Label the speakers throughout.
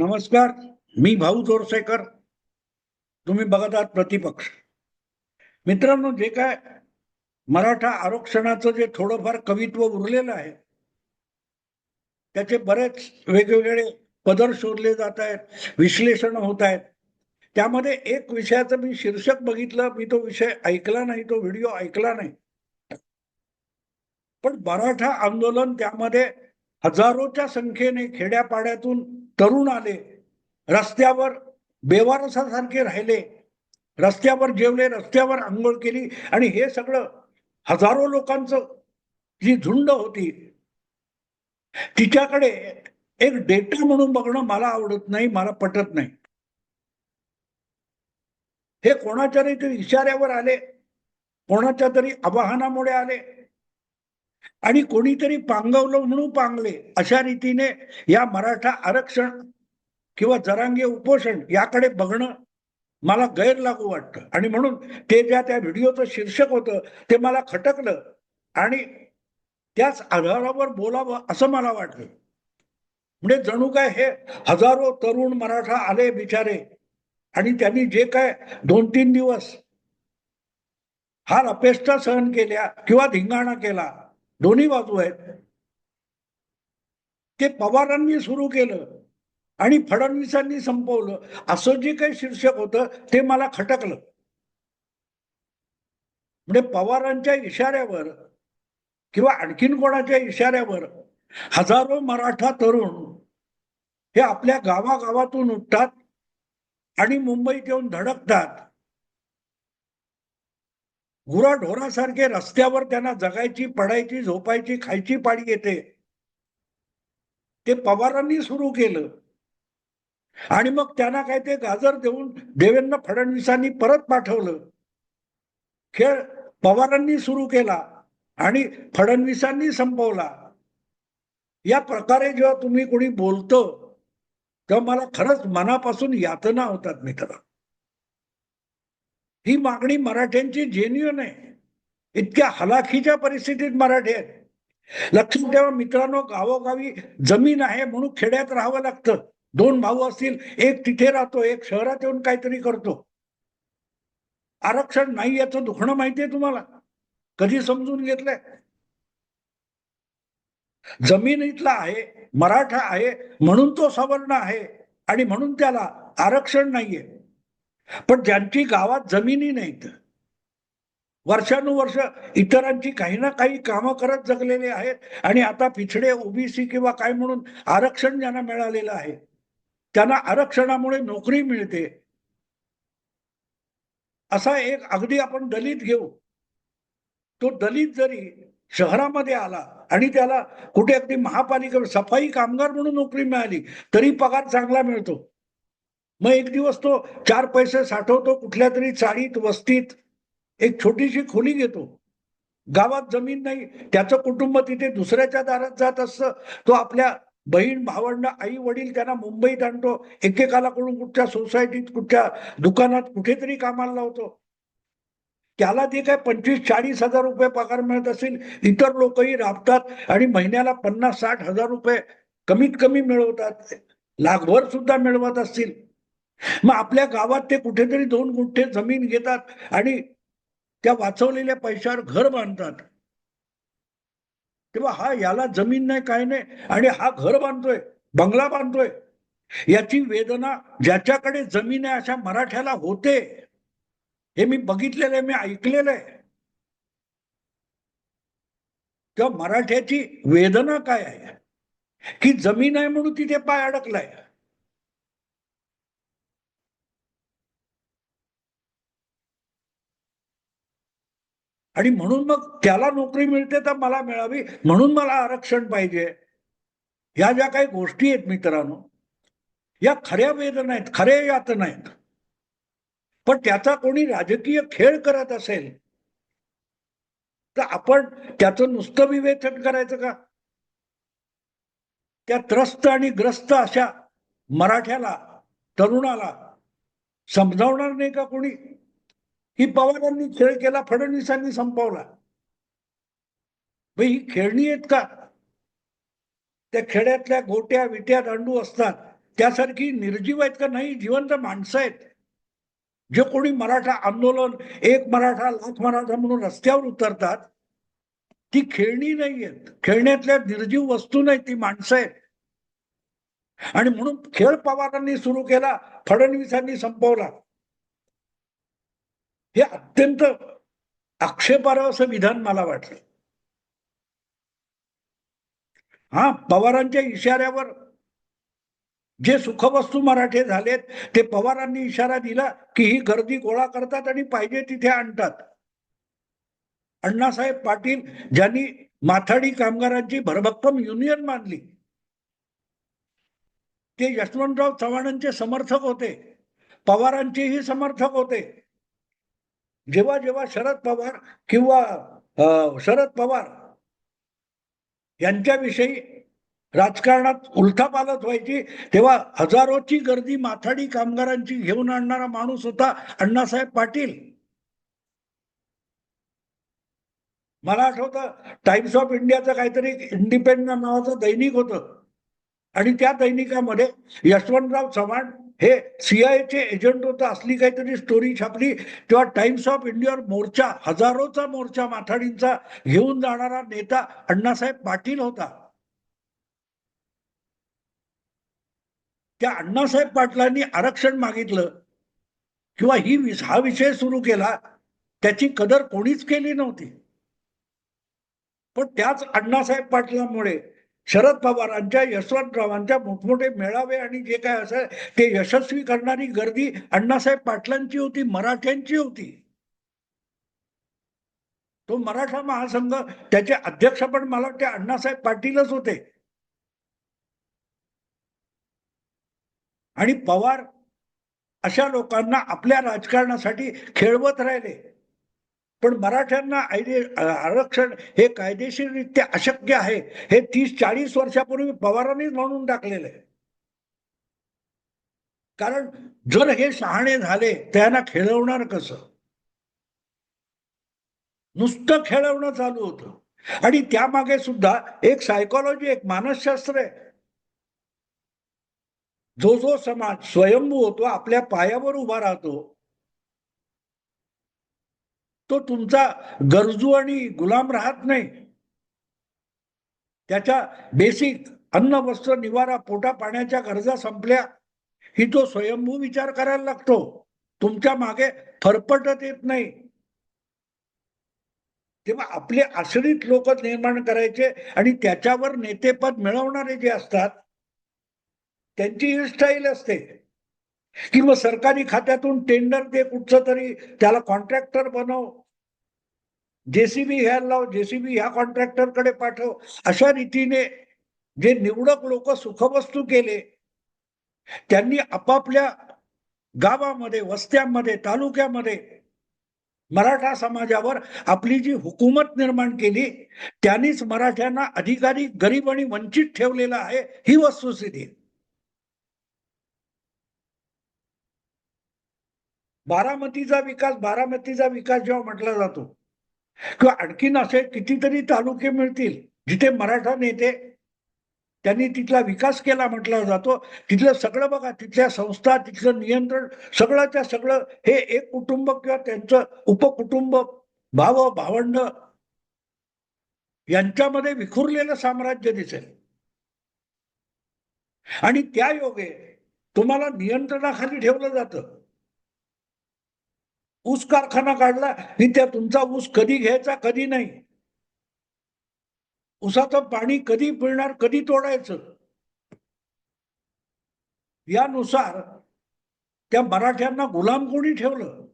Speaker 1: नमस्कार मी भाऊ जोरसेकर. तुम्ही बघत आहात प्रतिपक्ष. मित्रांनो जे काय मराठा आरक्षणाचं जे थोडंफार कवित्व उरलेलं आहे त्याचे बरेच वेगवेगळे पदर शोधले जात आहेत विश्लेषण होत आहेत. त्यामध्ये एक विषयाचं मी शीर्षक बघितलं मी तो विषय ऐकला नाही तो व्हिडिओ ऐकला नाही. पण मराठा आंदोलन त्यामध्ये हजारोच्या संख्येने खेड्यापाड्यातून तरुण आले रस्त्यावर बेवारसासारखे राहिले रस्त्यावर जेवले रस्त्यावर आंघोळ केली आणि हे सगळं हजारो लोकांचं जी झुंड होती तिच्याकडे एक डेटा म्हणून बघणं मला आवडत नाही मला पटत नाही. हे कोणाच्या तरी इशाऱ्यावर आले कोणाच्या तरी आवाहनामुळे आले आणि कोणीतरी पांगवलं म्हणून पांगले अशा रीतीने या मराठा आरक्षण किंवा जरांगे उपोषण याकडे बघणं मला गैर लागू वाटतं. आणि म्हणून ते ज्या त्या व्हिडिओचं शीर्षक होतं ते मला खटकलं आणि त्याच आधारावर बोलावं असं मला वाटलं. म्हणजे जणू काय हे हजारो तरुण मराठा आले बिचारे आणि त्यांनी जे काय दोन तीन दिवस हा अपेष्टा सहन केल्या किंवा धिंगाणा केला दोन्ही बाजू आहेत. ते पवारांनी सुरू केलं आणि फडणवीसांनी संपवलं. असं जे काही शीर्षक होतं ते मला खटकलं. म्हणजे पवारांच्या इशाऱ्यावर किंवा आणखीन कोणाच्या इशाऱ्यावर हजारो मराठा तरुण हे आपल्या गावागावातून उठतात आणि मुंबईत येऊन धडकतात. गुराढोरासारखे रस्त्यावर त्यांना जगायची पडायची झोपायची खायची पाळी येते. ते पवारांनी सुरू केलं. आणि मग त्यांना काय ते गाजर देऊन देवेंद्र फडणवीसांनी परत पाठवलं. खेळ पवारांनी सुरू केला आणि फडणवीसांनी संपवला. या प्रकारे जेव्हा तुम्ही कोणी बोलतो तेव्हा मला खरंच मनापासून यातना होतात मित्र ही मागणी मराठ्यांची जेन्युन आहे. इतक्या हलाखीच्या परिस्थितीत मराठी आहेत. लक्षात ठेवा मित्रांनो गावोगावी जमीन आहे म्हणून खेड्यात राहावं लागतं. दोन भाऊ असतील एक तिथे राहतो एक शहरात येऊन काहीतरी करतो. आरक्षण नाही याचं दुखणं माहितीये तुम्हाला? कधी समजून घेतलंय? जमीन इथला आहे मराठा आहे म्हणून तो सवर्ण आहे आणि म्हणून त्याला आरक्षण नाहीये. पण ज्यांची गावात जमिनी नाहीत वर्षानुवर्ष इतरांची काही ना काही कामं करत जगलेले आहेत आणि आता पिछडे ओबीसी किंवा काय म्हणून आरक्षण ज्यांना मिळालेलं आहे त्यांना आरक्षणामुळे नोकरी मिळते. असा एक अगदी आपण दलित घेऊ तो दलित जरी शहरामध्ये आला आणि त्याला कुठे अगदी महापालिका सफाई कामगार म्हणून नोकरी मिळाली तरी पगार चांगला मिळतो. मग एक दिवस तो चार पैसे साठवतो कुठल्या तरी चाळीत वस्तीत. एक छोटीशी खोली घेतो. गावात जमीन नाही. त्याचं कुटुंब तिथे दुसऱ्याच्या दारात जात असतं. तो आपल्या बहीण भावंड आई वडील त्यांना मुंबईत आणतो. एकेकाला कडून कुठच्या सोसायटीत कुठच्या दुकानात कुठेतरी कामाला लावतो. त्याला ते काय पंचवीस चाळीस हजार रुपये पगार मिळत असेल इतर लोकही राबतात आणि महिन्याला पन्नास साठ हजार रुपये कमीत कमी मिळवतात. लाखभर सुद्धा मिळवत असतील. मग आपल्या गावात ते कुठेतरी दोन गुंठे जमीन घेतात आणि त्या वाचवलेल्या पैशावर घर बांधतात. तेव्हा हा याला जमीन नाही काय नाही आणि हा घर बांधतोय बंगला बांधतोय. याची वेदना ज्याच्याकडे जमीन आहे अशा मराठ्याला होते. हे मी बघितलेलं आहे मी ऐकलेलं आहे. तेव्हा मराठ्याची वेदना काय आहे? की जमीन आहे म्हणून तिथे पाय अडकलाय. आणि म्हणून मग त्याला नोकरी मिळते तर मला मिळावी म्हणून मला आरक्षण पाहिजे. या ज्या काही गोष्टी आहेत मित्रांनो या खऱ्या वेदना आहेत खऱ्या यातना आहेत पण त्याचा कोणी राजकीय खेळ करत असेल तर आपण त्याचं नुसतं विवेचन करायचं का? त्या त्रस्त आणि ग्रस्त अशा मराठ्याला तरुणाला समजावणार नाही का कोणी? ही पवारांनी खेळ केला फडणवीसांनी संपवला. ही खेळणी आहेत का? त्या खेड्यातल्या गोट्या विट्या दांडू असतात. त्यासारखी निर्जीव आहेत का? नाही जिवंत माणसं आहेत. जे कोणी मराठा आंदोलन एक मराठा लाख मराठा म्हणून रस्त्यावर उतरतात ती खेळणी नाही आहेत. खेळण्यातल्या निर्जीव वस्तू नाही ती माणसं आहेत. आणि म्हणून खेळ पवारांनी सुरू केला फडणवीसांनी संपवला. हे अत्यंत आक्षेपार्ह असं विधान मला वाटलं. हा पवारांच्या इशाऱ्यावर जे सुखवस्तू मराठे झालेत ते पवारांनी इशारा दिला की ही गर्दी गोळा करतात आणि पाहिजे तिथे आणतात. अण्णासाहेब पाटील ज्यांनी माथाडी कामगारांची भरभक्कम युनियन मानली ते यशवंतराव चव्हाणांचे समर्थक होते पवारांचेही समर्थक होते. जेव्हा जेव्हा शरद पवार किंवा शरद पवार यांच्याविषयी राजकारणात उलथापालथ व्हायची तेव्हा हजारोची गर्दी माथाडी कामगारांची घेऊन आणणारा माणूस होता अण्णासाहेब पाटील. मला आठवतं टाइम्स ऑफ इंडियाचं काहीतरी इंडिपेंडंट नावाचं दैनिक होतं. आणि त्या दैनिकामध्ये यशवंतराव चव्हाण हे सीआयचे एजंट होतं असली काहीतरी स्टोरी छापली तेव्हा टाइम्स ऑफ इंडियावर मोर्चा हजारोचा मोर्चा माथाडींचा घेऊन जाणारा नेता अण्णासाहेब पाटील होता. त्या अण्णासाहेब पाटलांनी आरक्षण मागितलं किंवा ही हा विषय सुरू केला त्याची कदर कोणीच केली नव्हती. पण त्याच अण्णासाहेब पाटलांमुळे शरद पवारांच्या यशवंतरावांच्या मोठमोठे मेळावे आणि जे काय असेल ते यशस्वी करणारी गर्दी अण्णासाहेब पाटलांची होती मराठ्यांची होती. तो मराठा महासंघ त्याचे अध्यक्ष पण मला वाटते अण्णासाहेब पाटीलच होते. आणि पवार अशा लोकांना आपल्या राजकारणासाठी खेळवत राहिले. पण मराठ्यांना आरक्षण हे कायदेशीररित्या अशक्य आहे हे तीस चाळीस वर्षापूर्वी पवारांनीच म्हणून टाकलेलं आहे. कारण जर हे शहाणे झाले त्यांना खेळवणार कसं? नुसतं खेळवणं चालू होतं. आणि त्यामागे सुद्धा एक सायकोलॉजी एक मानसशास्त्र आहे. जो जो समाज स्वयंभू होतो आपल्या पायावर उभा राहतो तो तुमचा गरजू आणि गुलाम राहत नाही. त्याच्या बेसिक अन्न वस्त्र निवारा पोटा पाण्याच्या गरजा संपल्या. ही तो स्वयंभू विचार करायला लागतो. तुमच्या मागे फरफटत येत नाही. तेव्हा आपले आश्रित लोक निर्माण करायचे आणि त्याच्यावर नेतेपद मिळवणारे जे असतात त्यांची ही स्टाईल असते. किंवा सरकारी खात्यातून टेंडर दे कुठचं तरी त्याला कॉन्ट्रॅक्टर बनव. जेसीबी घ्यायला लाव जेसीबी ह्या कॉन्ट्रॅक्टरकडे पाठव. अशा रीतीने जे निवडक लोक सुखवस्तू केले त्यांनी आपापल्या गावामध्ये वस्त्यांमध्ये तालुक्यामध्ये मराठा समाजावर आपली जी हुकूमत निर्माण केली त्यांनीच मराठ्यांना अधिकारी गरीब आणि वंचित ठेवलेला आहे ही वस्तुस्थिती. बारामतीचा विकास बारामतीचा विकास जेव्हा म्हटला जातो किंवा आणखीन असे कितीतरी तालुके मिळतील जिथे मराठा नेते त्यांनी तिथला विकास केला म्हटला जातो तिथलं सगळं बघा तिथल्या संस्था तिथलं नियंत्रण सगळंच्या सगळं हे एक कुटुंब किंवा त्यांचं उपकुटुंब भाव भावंड यांच्यामध्ये विखुरलेलं साम्राज्य दिसेल. आणि त्या योगे तुम्हाला नियंत्रणाखाली ठेवलं जातं. ऊस कारखाना काढला की त्या तुमचा ऊस कधी घ्यायचा कधी नाही. ऊसाचं पाणी कधी पिळणार कधी तोडायचं? यानुसार त्या मराठ्यांना गुलाम कोणी ठेवलं?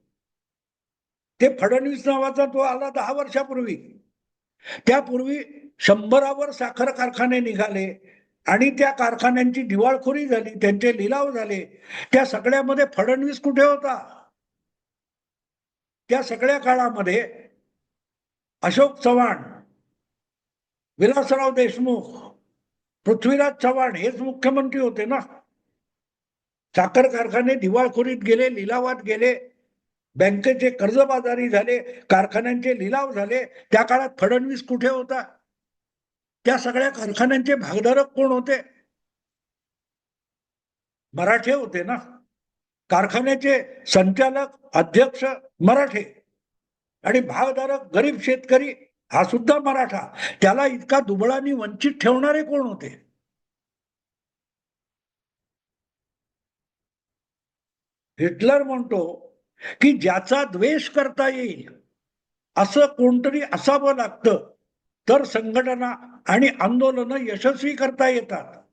Speaker 1: ते फडणवीस नावाचा तो आला दहा वर्षापूर्वी. त्यापूर्वी शंभरावर साखर कारखाने निघाले आणि त्या कारखान्यांची दिवाळखोरी झाली त्यांचे लिलाव झाले. त्या सगळ्यामध्ये फडणवीस कुठे होता? त्या सगळ्या काळामध्ये अशोक चव्हाण विलासराव देशमुख पृथ्वीराज चव्हाण हेच मुख्यमंत्री होते ना? साखर कारखाने दिवाळखोरीत गेले लिलावात गेले बँकेचे कर्जबाजारी झाले कारखान्यांचे लिलाव झाले त्या काळात फडणवीस कुठे होता? त्या सगळ्या कारखान्यांचे भागधारक कोण होते? मराठे होते ना? कारखान्याचे संचालक अध्यक्ष मराठे आणि भागधारक गरीब शेतकरी हा सुद्धा मराठा. त्याला इतका दुबळानी वंचित ठेवणारे कोण होते? हिटलर म्हणतो की ज्याचा द्वेष करता येईल असं कोणतरी असावं लागतं तर संघटना आणि आंदोलन यशस्वी करता येतात.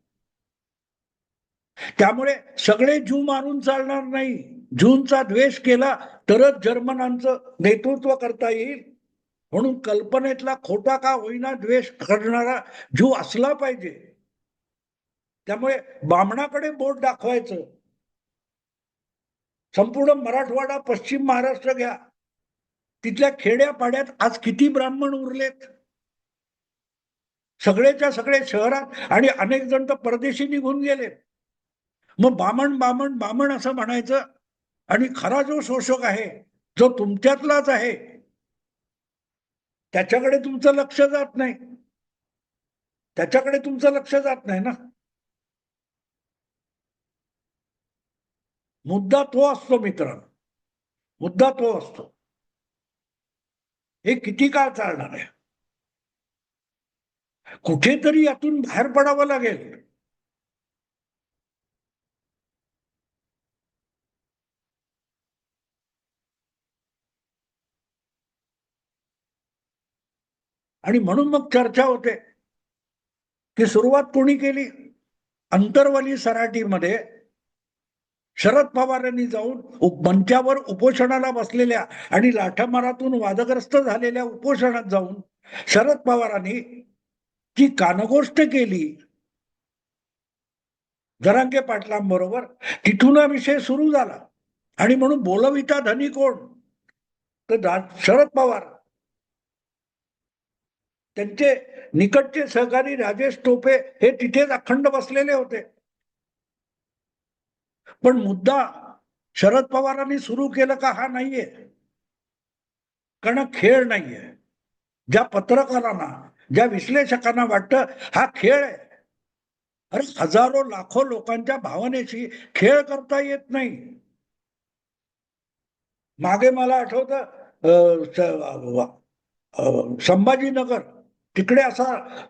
Speaker 1: त्यामुळे सगळे जू मारून चालणार नाही. जूनचा द्वेष केला तरच जर्मनांचं नेतृत्व करता येईल. म्हणून कल्पनेतला खोटा का होईना द्वेष करणारा जू असला पाहिजे. त्यामुळे बामणाकडे बोट दाखवायचं. संपूर्ण मराठवाडा पश्चिम महाराष्ट्र घ्या. तिथल्या खेड्या पाड्यात आज किती ब्राह्मण उरलेत? सगळेच्या सगळे शहरात आणि अनेक जण तर परदेशी निघून गेलेत. मग बामण बामण बामण असं म्हणायचं. आणि खरा जो शोषक आहे जो तुमच्यातलाच आहे त्याच्याकडे तुमचं लक्ष जात नाही. त्याच्याकडे तुमचं लक्ष जात नाही ना. मुद्दा तो असतो मित्र. मुद्दा तो असतो. हे किती काळ चालणार आहे? कुठेतरी यातून बाहेर पडावं लागेल. आणि म्हणून मग चर्चा होते. की सुरुवात कोणी केली? अंतरवली सराटीमध्ये शरद पवारांनी जाऊन मंचावर उपोषणाला बसलेल्या आणि लाठामारातून वादग्रस्त झालेल्या उपोषणात जाऊन शरद पवारांनी जी कानगोष्ट केली जरांगे पाटलांबरोबर तिथून हा विषय सुरू झाला. आणि म्हणून बोलविता धनी कोण? तर शरद पवार. त्यांचे निकटचे सहकारी राजेश टोपे हे तिथेच अखंड बसलेले होते. पण मुद्दा शरद पवारांनी सुरू केलं का हा नाहीये. कारण खेळ नाहीये. ज्या पत्रकारांना ज्या विश्लेषकांना वाटतं हा खेळ आहे. अरे हजारो लाखो लोकांच्या भावनेशी खेळ करता येत नाही. मागे मला आठवत अं, संभाजीनगर. तिकडे असा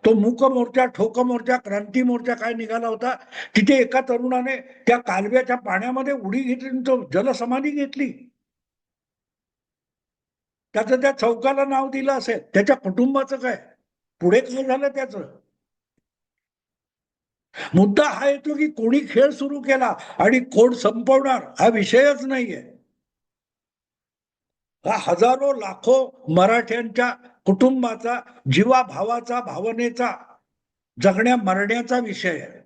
Speaker 1: तो मूक मोर्चा ठोक मोर्चा क्रांती मोर्चा काय निघाला होता? तिथे एका तरुणाने त्या कालव्याच्या पाण्यामध्ये उडी घेतली तो जलसमाधी घेतली. त्याचं त्या चौकाला नाव दिलं असेल. त्याच्या कुटुंबाचं काय? पुढे काय झालं त्याचं? मुद्दा हा येतो की कोणी खेळ सुरू केला आणि कोण संपवणार हा विषयच नाहीये. हा हजारो लाखो मराठ्यांच्या कुटुंबाचा जीवाभावाचा भावनेचा जगण्या मरण्याचा विषय आहे.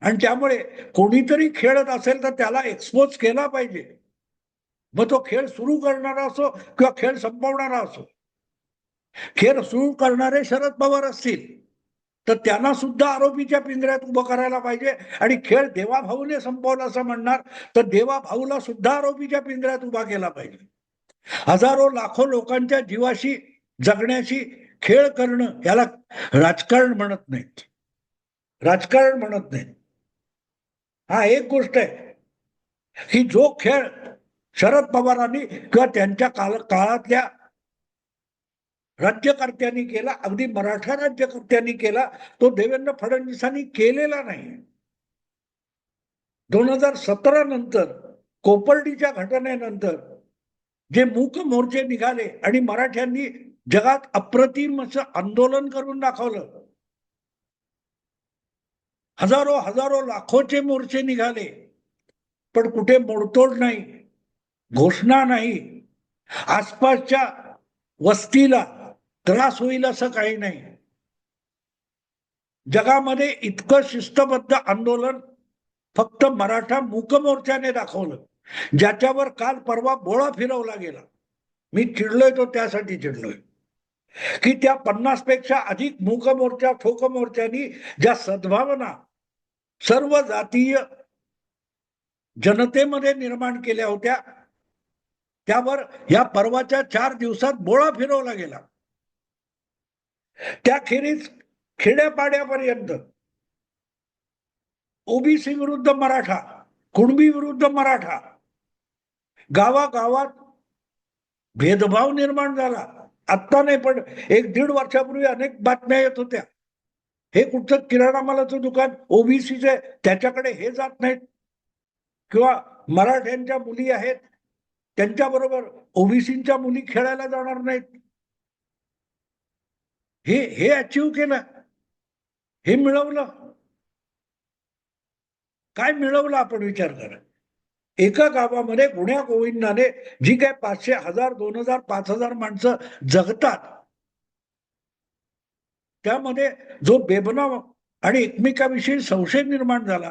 Speaker 1: आणि त्यामुळे कोणीतरी खेळत असेल तर त्याला एक्सपोज केला पाहिजे. मग तो खेळ सुरू करणारा असो किंवा खेळ संपवणारा असो. खेळ सुरू करणारे शरद पवार असतील तर त्यांना सुद्धा आरोपीच्या पिंजऱ्यात उभं करायला पाहिजे. आणि खेळ देवाभाऊने संपवला असं म्हणणार तर देवाभाऊला सुद्धा आरोपीच्या पिंजऱ्यात उभा केला पाहिजे. हजारो लाखो लोकांच्या जीवाशी जगण्याशी खेळ करणं याला राजकारण म्हणत नाहीत. राजकारण म्हणत नाही हा एक गोष्ट आहे. की जो खेळ शरद पवारांनी किंवा त्यांच्या काळ काळातल्या राज्यकर्त्यांनी केला अगदी मराठा राज्यकर्त्यांनी केला तो देवेंद्र फडणवीसांनी केलेला नाही. दोन हजार सतरा नंतर कोपर्डीच्या घटनेनंतर जे मूक मोर्चे निघाले आणि मराठ्यांनी जगात अप्रतिम असं आंदोलन करून दाखवलं. हजारो हजारो लाखोचे मोर्चे निघाले. पण कुठे मोडतोड नाही घोषणा नाही. आसपासच्या वस्तीला त्रास होईल असं काही नाही. जगामध्ये इतकं शिस्तबद्ध आंदोलन फक्त मराठा मूक मोर्चाने दाखवलं ज्याच्यावर काल परवा बोळा फिरवला गेला. मी चिडलोय तो त्यासाठी चिडलोय. की त्या पन्नासपेक्षा अधिक मूक मोर्चा ठोक मोर्चानी ज्या सद्भावना सर्व जातीय जनतेमध्ये निर्माण केल्या होत्या त्यावर या पर्वाच्या चार दिवसात बोळा फिरवला गेला. त्याखेरीज खेड्यापाड्यापर्यंत ओबीसी विरुद्ध मराठा कुणबी विरुद्ध मराठा गावागावात भेदभाव निर्माण झाला. आत्ता नाही पण एक दीड वर्षापूर्वी अनेक बातम्या येत होत्या. हे कुठचं किराणा मालाचं दुकान ओबीसीचे त्याच्याकडे हे जात नाहीत. किंवा मराठ्यांच्या मुली आहेत त्यांच्याबरोबर ओबीसीच्या मुली खेळायला जाणार नाहीत. हे हे अचीव केलं. हे मिळवलं. काय मिळवलं आपण विचार करा. एका गावामध्ये गुण्या गोविंदाने जी काय पाचशे हजार दोन हजार पाच हजार माणसं जगतात त्यामध्ये जो बेबनाव आणि एकमेकाविषयी संशय निर्माण झाला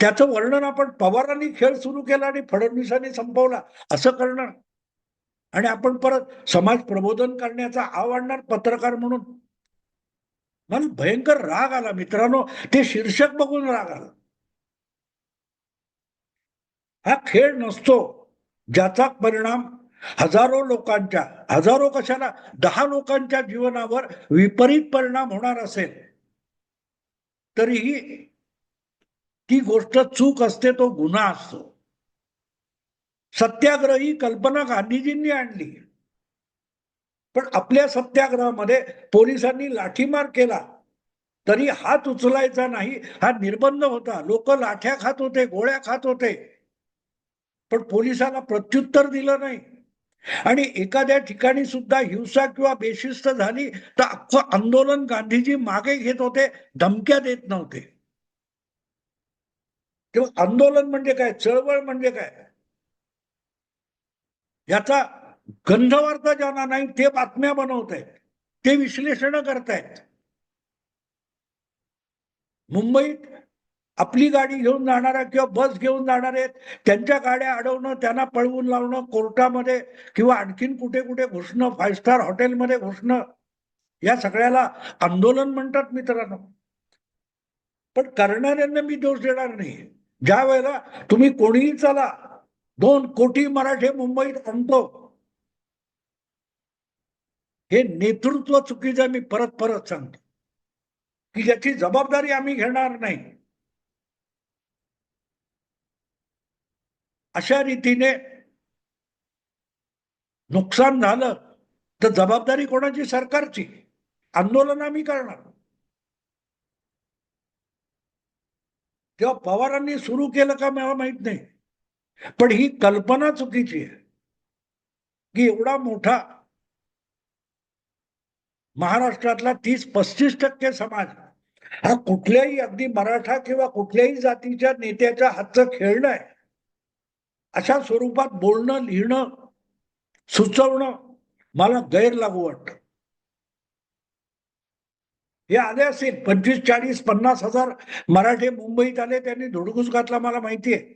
Speaker 1: त्याचं वर्णन आपण पवारांनी खेळ सुरू केला आणि फडणवीसांनी संपवला असं करणार. आणि आपण परत समाज प्रबोधन करण्याचा आवाडणार पत्रकार म्हणून. मला भयंकर राग आला मित्रांनो ते शीर्षक बघून राग आला. हा खेळ नसतो ज्याचा परिणाम हजारो लोकांच्या हजारो कशाला दहा लोकांच्या जीवनावर विपरीत परिणाम होणार असेल. तरीही ती गोष्ट चूक असते तो गुन्हा असतो. सत्याग्रह ही कल्पना गांधीजींनी आणली. पण आपल्या सत्याग्रहामध्ये पोलिसांनी लाठीमार केला. तरी हात उचलायचा नाही हा निर्बंध होता. लोक लाठ्या खात होते गोळ्या खात होते. पण पोलिसाला प्रत्युत्तर दिलं नाही. आणि एखाद्या ठिकाणी सुद्धा हिंसा किंवा बेशिस्त झाली तर अख्खं आंदोलन गांधीजी मागे घेत होते धमक्या देत नव्हते. तेव्हा आंदोलन म्हणजे काय? चळवळ म्हणजे काय? याचा गंधवार्थ ज्यांना नाही ते बातम्या बनवत आहेत ते विश्लेषण करतायत. मुंबईत आपली गाडी घेऊन जाणाऱ्या किंवा बस घेऊन जाणार आहेत त्यांच्या गाड्या अडवणं त्यांना पळवून लावणं कोर्टामध्ये किंवा आणखीन कुठे कुठे घुसणं फाईव्ह स्टार हॉटेलमध्ये घुसणं या सगळ्याला आंदोलन म्हणतात मित्रांनो. पण करणाऱ्यांना मी दोष देणार नाही. ज्या वेळेला तुम्ही कोणीही चला दोन कोटी मराठे मुंबईत आणतो. हे नेतृत्व चुकीचं मी परत परत सांगतो. की याची जबाबदारी आम्ही घेणार नाही. अशा रीतीने नुकसान झालं तर जबाबदारी कोणाची? सरकारची. आंदोलन आम्ही करणार. तेव्हा पवारांनी सुरू केलं का मला माहीत नाही. पण ही कल्पना चुकीची आहे. की एवढा मोठा महाराष्ट्रातला तीस पस्तीस टक्के समाज हा कुठल्याही अगदी मराठा किंवा कुठल्याही जातीच्या नेत्याच्या हातचं खेळणं आहे. अशा स्वरूपात बोलणं लिहिणं सुचवणं मला गैर लागू वाटत. हे आले असतील पंचवीस चाळीस पन्नास हजार मराठे मुंबईत आले त्यांनी धुडगूस घातला मला माहितीये.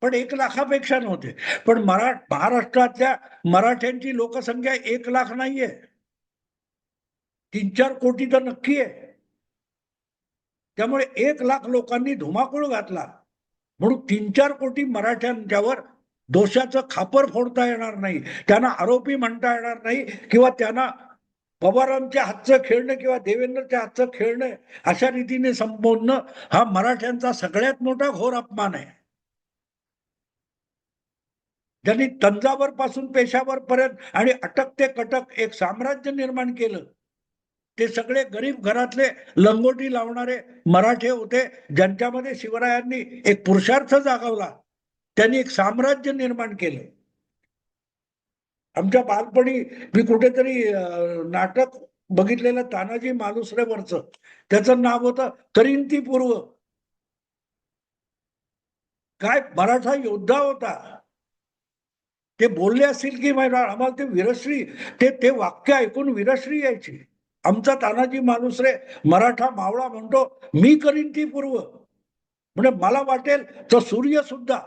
Speaker 1: पण एक लाखापेक्षा नव्हते. पण मरा महाराष्ट्रातल्या मराठ्यांची लोकसंख्या एक लाख नाहीये. तीन चार कोटी तर नक्की आहे. त्यामुळे एक लाख लोकांनी धुमाकूळ घातला. म्हणून तीन चार कोटी मराठ्यांच्यावर दोषाचं खापर फोडता येणार नाही. त्यांना आरोपी म्हणता येणार नाही किंवा त्यांना पवारांच्या हातचं खेळणं किंवा देवेंद्रच्या हातचं खेळणं अशा रीतीने संबोधणं हा मराठ्यांचा सगळ्यात मोठा घोर अपमान आहे. ज्यांनी तंजावर पासून पेशावर पर्यंत आणि अटक ते कटक एक साम्राज्य निर्माण केलं. ते सगळे गरीब घरातले लंगोटी लावणारे मराठे होते. ज्यांच्यामध्ये शिवरायांनी एक पुरुषार्थ जागवला. त्यांनी एक साम्राज्य निर्माण केलं. आमच्या बालपणी मी कुठेतरी नाटक बघितलेलं तानाजी मालुसरेवरचं. त्याचं नाव होतं करिंती पूर्व काय मराठा योद्धा होता. ते बोलले असतील की माहिती आम्हाला ते विरश्री ते ते वाक्य ऐकून विरश्री यायची. आमचा तानाजी मालुसरे मराठा मावळा म्हणतो मी करीन ती पूर्व. म्हणजे मला वाटेल तर सूर्य सुद्धा.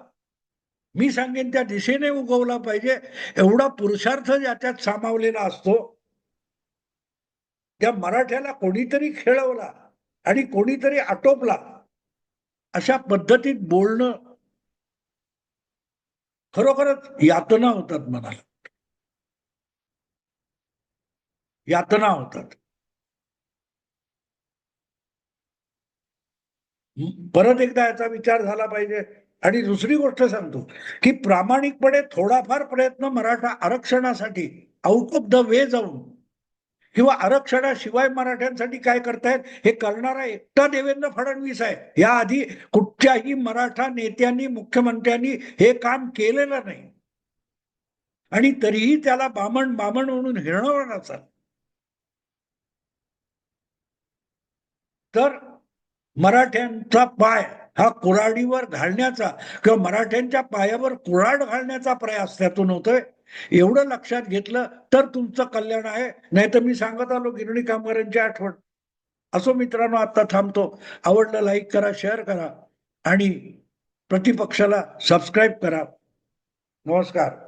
Speaker 1: मी सांगेन त्या दिशेने उगवला पाहिजे. एवढा पुरुषार्थ ज्याच्यात सामावलेला असतो. त्या मराठ्याला कोणीतरी खेळवला आणि कोणीतरी आटोपला. अशा पद्धतीत बोलणं खरोखरच यातना होतात मनाला. यातना होतात. परत एकदा याचा विचार झाला पाहिजे. आणि दुसरी गोष्ट सांगतो की प्रामाणिकपणे थोडाफार प्रयत्न मराठा आरक्षणासाठी आउट ऑफ द वे जाऊन किंवा आरक्षणाशिवाय मराठ्यांसाठी काय करतायत हे करणारा एकटा देवेंद्र फडणवीस आहे. या आधी कुठच्याही मराठा नेत्यांनी मुख्यमंत्र्यांनी हे काम केलेलं नाही. आणि तरीही त्याला बामण बामण म्हणून हिरणवणार चाल तर मराठ्यांचा पाय हा कुऱ्हाडीवर घालण्याचा किंवा मराठ्यांच्या पायावर कुऱ्हाड घालण्याचा प्रयास त्यातून होतोय. एवढं लक्षात घेतलं तर तुमचं कल्याण आहे. नाही तर मी सांगत आलो गिरणी कामगारांची आठवण. असो मित्रांनो आता थांबतो. आवडलं लाईक करा शेअर करा आणि प्रतिपक्षाला सबस्क्राईब करा. नमस्कार.